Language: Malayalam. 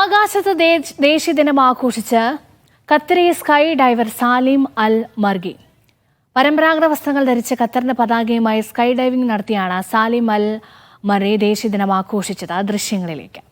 ആകാശത്ത് ദേശീയ ദിനം ആഘോഷിച്ച് Qatari skydiver Salim Al Margi. പരമ്പരാഗത വസ്ത്രങ്ങൾ ധരിച്ച് ഖത്തറിന്റെ പതാകയുമായി സ്കൈ ഡൈവിംഗ് നടത്തിയാണ് സാലിം അൽ മറി ദേശീയ ദിനം ആഘോഷിച്ചത് ദൃശ്യങ്ങളിലേക്ക്.